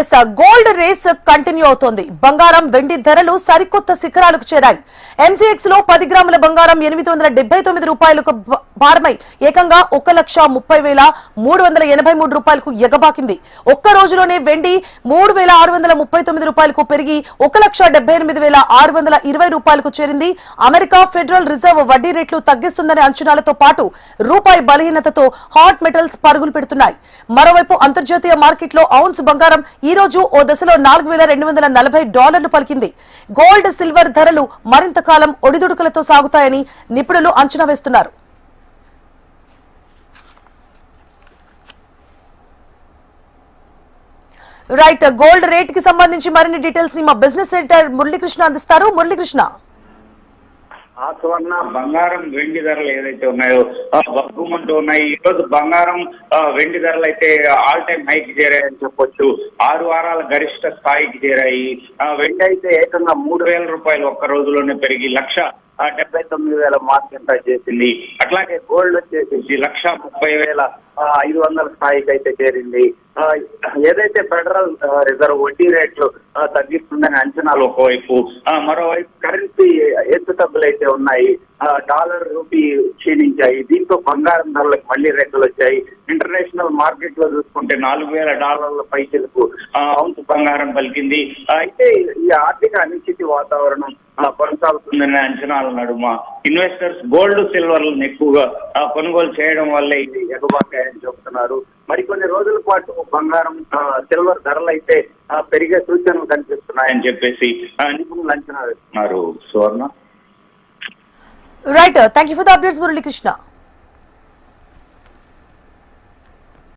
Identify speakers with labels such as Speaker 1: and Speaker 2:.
Speaker 1: Yes gold race continue అవుతోంది. బంగారం వెండి ధరలు సరికొత్త శిఖరాలకు చేరాయి. ఎంసీఎక్స్లో పది గ్రాముల బంగారం ఎనిమిది వందల డెబ్బై తొమ్మిది రూపాయలకు భారమై ఏకంగా ఒక లక్ష ముప్పై వేల మూడు వందల ఎనభై మూడు రూపాయలకు ఎగబాకింది. ఒక్క రోజులోనే వెండి మూడు వేల ఆరు వందల ముప్పై తొమ్మిది రూపాయలకు పెరిగి ఒక లక్ష డెబ్బై ఎనిమిది వేల ఆరు వందల ఇరవై రూపాయలకు చేరింది. అమెరికా ఫెడరల్ రిజర్వ్ వడ్డీ రేట్లు తగ్గిస్తుందనే అంచనాలతో పాటు రూపాయి బలహీనతతో హాట్ మెటల్స్ పరుగులు పెడుతున్నాయి. మరోవైపు అంతర్జాతీయ మార్కెట్లో ఔన్స్ బంగారం ఈ రోజు ఓ దశలో నాలుగు వేల రెండు వందల నలభై డాలర్లు పలికింది. గోల్డ్ సిల్వర్ ధరలు మరింత కాలం ఒడిదుడుకులతో సాగుతాయని నిపుణులు అంచనా వేస్తున్నారు. రైట్ గోల్డ్ రేట్కి సంబంధించి మరిన్ని డీటెయిల్స్ని మా బిజినెస్ ఎడిటర్ మురళీకృష్ణ అందిస్తారు. మురళీకృష్ణ.
Speaker 2: ఆ బంగారం వెండి ధరలు ఏదైతే ఉన్నాయో భూములు ఉన్నాయి. ఈ రోజు బంగారం వెండి ధరలు అయితే ఆల్ టైమ్ హైకి చేరాయని చెప్పొచ్చు. ఆరు వారాల గరిష్ట స్థాయికి చేరాయి. వెండి అయితే ఏకంగా మూడు వేల రూపాయలు ఒక్క రోజులోనే పెరిగి లక్ష డెబ్బై తొమ్మిది వేల మార్కెట్ చేసింది. అట్లాగే గోల్డ్ వచ్చేసి లక్ష ముప్పై వేల ఐదు వందల స్థాయికి అయితే చేరింది. ఏదైతే ఫెడరల్ రిజర్వ్ వడ్డీ రేట్లు తగ్గిస్తుందనే తగ్గిస్తుందని అంచనాలు ఒకవైపు. మరోవైపు కరెన్సీ హెచ్చుతగ్గులు అయితే ఉన్నాయి. డాలర్ రూపీ క్షీణించాయి. దీంతో బంగారం ధరలకు మళ్ళీ రెక్కలు వచ్చాయి. ఇంటర్నేషనల్ మార్కెట్లో చూసుకుంటే నాలుగు వేల డాలర్ల పైసలకు ఔన్స్ బంగారం పలికింది. అయితే ఈ ఆర్థిక అనిశ్చితి వాతావరణం కొనసాగుతుందనే అంచనాల నడుమ ఇన్వెస్టర్స్. గోల్డ్ సిల్వర్లను ఎక్కువగా కొనుగోలు చేయడం వల్లే ఇది ఎగబాకాయని చెబుతున్నారు. మరికొన్ని రోజుల పాటు బంగారం సిల్వర్ ధరలు అయితే పెరిగే సూచనలు కనిపిస్తున్నాయని చెప్పేసి నిపుణులు అంచనా వేస్తున్నారు. Suvarna?
Speaker 1: Right thank you for the updates Muralikrishna